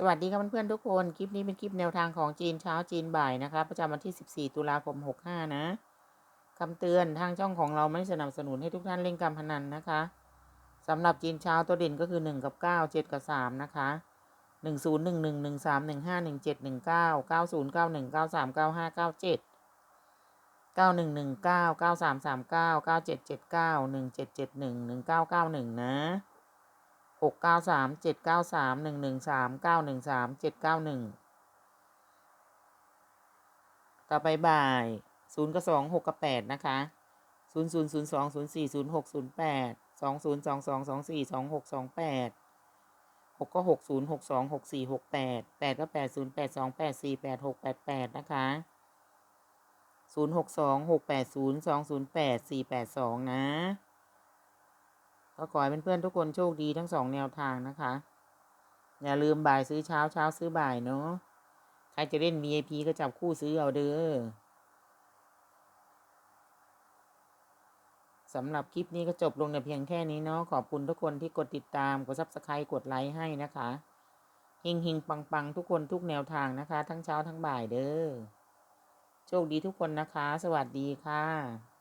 สวัสดีครับเพื่อนๆทุกคน คลิปนี้เป็นคลิปแนวทางของจีนเช้าจีนบ่ายนะคะ ประจำวันที่ 14 ตุลาคม 65 นะคำเตือนทางช่องของเราไม่สนับสนุนให้ทุกท่านเล่นการพนันนะคะสำหรับจีนเช้าตัวเด่นก็คือ 1 กับ 9 7 กับ 3 นะคะ 1 0 1 1 1 3 1 5 1 7 1 9 9 0 9 1 9 3 9 5 9 7 9 1 1 9 9 3 3 9 9 7 7 9 1 7 7 1 1 9 9 1 นะ เก้าสามเจ็ดเก้าสามหนึ่งหนึ่งสามเก้าหนึ่งสามเจ็ดเก้าหนึ่งต่อไปบ่ายศูนย์กับสองหกกับแปดนะคะศูนย์ศูนย์ศูนย์สองศูนย์สี่ศูนย์หกศูนย์แปดสองศูนย์สองสองสองสี่สองหกสองแปดหกก็หกศูนย์หกสองหกสี่หกแปดแปดก็แปดศูนย์แปดสองแปดสี่แปดหกแปดแปดนะคะศูนย์หกสองหกแปดศูนย์สองศูนย์แปดสี่แปดสองนะ ก็ขอให้เพื่อนๆทุกคนโชคดีทั้งสองแนวทางนะคะ อย่าลืมบ่ายซื้อเช้าเช้าซื้อบ่ายเนาะใครจะเล่น VIP ก็จับคู่ซื้อเอาเด้อสำหรับคลิปนี้ก็จบลงในเพียงแค่นี้เนาะขอบคุณทุกคนที่กดติดตามกดซับสไครต์กดไลค์ให้นะคะเฮงเฮงปังปังทุกคนทุกแนวทางนะคะ ทั้งเช้าทั้งบ่ายเด้อโชคดีทุกคนนะคะ สวัสดีค่ะ